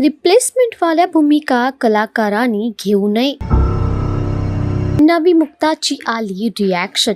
रिप्लेसमेंटवाल्या भूमिका कलाकारांनी घेऊ नये. नवी मुक्ताची आली रिॲक्शन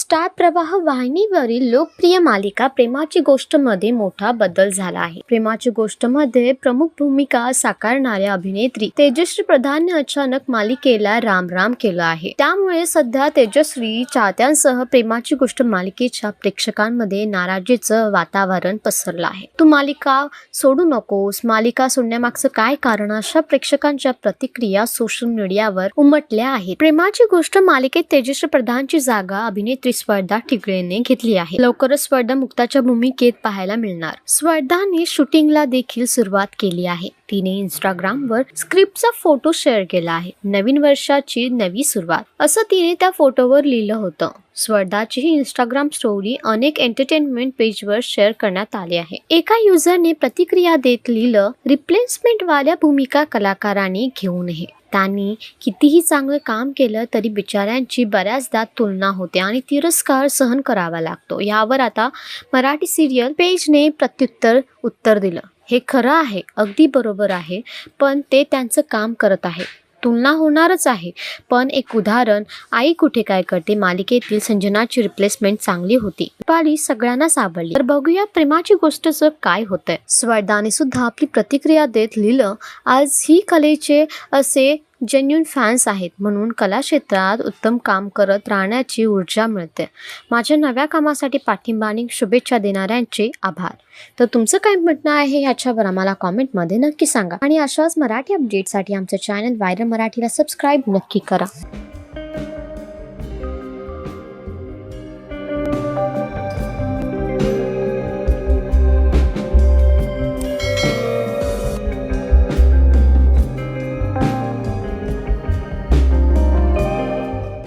स्टार प्रवाह वाहिनीवरील लोकप्रिय मालिका प्रेमाची गोष्टमध्ये मोठा बदल झाला आहे. प्रेमाची गोष्टमध्ये प्रमुख भूमिका साकारणाऱ्या अभिनेत्री तेजश्री प्रधानने अचानक मालिकेला राम राम केला आहे. त्यामुळे सध्या तेजश्री चाहत्यांसह प्रेमाची गोष्ट मालिकेच्या प्रेक्षकांमध्ये नाराजीचं वातावरण पसरलं आहे. तू मालिका सोडू नकोस. मालिका सोडण्यामागचं काय कारण? अशा प्रेक्षकांच्या प्रतिक्रिया सोशल मीडियावर उमटल्या आहेत. प्रेमाची गोष्ट मालिकेत तेजश्री प्रधानची जागा अभिनेत्री स्पर्धा ठिकळेने घेतली आहे. लवकरच स्पर्धा मुक्ताच्या भूमिकेत पाहायला मिळणार. स्पर्धाने शूटिंगला देखील सुरुवात केली आहे. तिने इंस्टाग्रामवर स्क्रिप्टचा फोटो शेअर केला आहे. नवीन वर्षाची नवी सुरुवात. असं तिने त्या फोटोवर लिहिलं होतं. स्पर्धाची ही इंस्टाग्राम स्टोरी अनेक एंटरटेनमेंट पेजवर शेअर करण्यात आली आहे. एका युजरने प्रतिक्रिया देत लिहिलं रिप्लेसमेंट वाल्या भूमिका कलाकारांनी घेऊ नये. त्यांनी कितीही चांगलं काम केलं तरी बिचाऱ्यांची बऱ्याचदा तुलना होते आणि तिरस्कार सहन करावा लागतो. यावर आता मराठी सिरियल पेजने प्रत्युत्तर उत्तर दिलं. हे खरं आहे अगदी बरोबर आहे पण ते त्यांचं काम करत आहे. तुलना होणारच आहे. पण एक उदाहरण आई कुठे काय करते? मालिकेतील संजनाची रिप्लेसमेंट चांगली होती. पाली सगळ्यांनाच आवडली तर बघूया प्रेमाची गोष्टचं काय होतंय. स्वर्दाने सुद्धा आपली प्रतिक्रिया देत लिहिलं आज ही कलेचे असे जेन्युन फॅन्स आहेत म्हणून कला क्षेत्रात उत्तम काम करत राहण्याची ऊर्जा मिळते. माझ्या नव्या कामासाठी पाठिंबा आणि शुभेच्छा देणाऱ्यांचे आभार. तर तुमचं काय म्हणणं आहे ह्याच्यावर आम्हाला कॉमेंटमध्ये नक्की सांगा. आणि अशाच मराठी अपडेटसाठी आमचं चॅनल व्हायरल मराठीला सबस्क्राईब नक्की करा.